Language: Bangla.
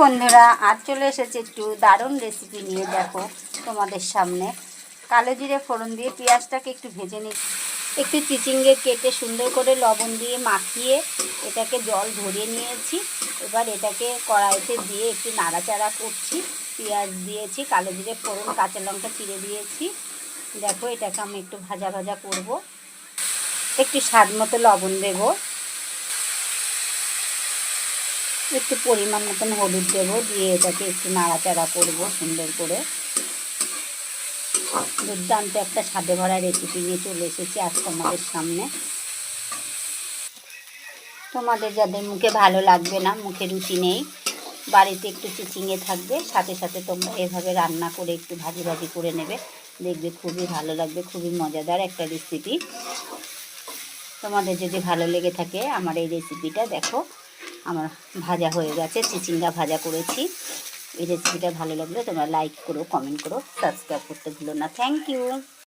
বন্ধুরা, আজ চলে এসেছে একটু দারুণ রেসিপি নিয়ে, দেখো তোমাদের সামনে। কালো জিরে ফোড়ন দিয়ে পেঁয়াজটাকে একটু ভেজে নিই। একটু চিচিঙ্গে কেটে সুন্দর করে লবণ দিয়ে মাখিয়ে এটাকে জল ধরিয়ে নিয়েছি। এবার এটাকে কড়াইতে দিয়ে একটু নাড়াচাড়া করছি। পেঁয়াজ দিয়েছি, কালো জিরে ফোড়ন, কাঁচা লঙ্কা চিড়ে দিয়েছি। দেখো, এটাকে আমি একটু ভাজা ভাজা করব। একটু স্বাদ মতো লবণ দেবো। একটু পরিমাণ মতন হলুদ দেবো, দিয়ে এটাকে একটু নাড়াচাড়া করব সুন্দর করে। দুর্দান্ত একটা স্বাদে ভরা রেসিপি নিয়ে চলে এসেছি আজ তোমাদের সামনে। তোমাদের যাদের মুখে ভালো লাগবে না, মুখে রুচি নেই, বাড়িতে একটু চিচিঙে থাকবে, সাথে সাথে তোমরা এভাবে রান্না করে একটু ভাজি ভাজি করে নেবে। দেখবে খুবই ভালো লাগবে, খুবই মজাদার একটা রেসিপি তোমাদের যদি ভালো লেগে থাকে আমার এই রেসিপিটা দেখো। আমার ভাজা হয়ে গেছে, চিচিঙ্গা ভাজা করেছি। এই রেসিপিটা ভালো লাগলে তোমরা লাইক করো কমেন্ট করো সাবস্ক্রাইব করতে ভুলো না। Thank you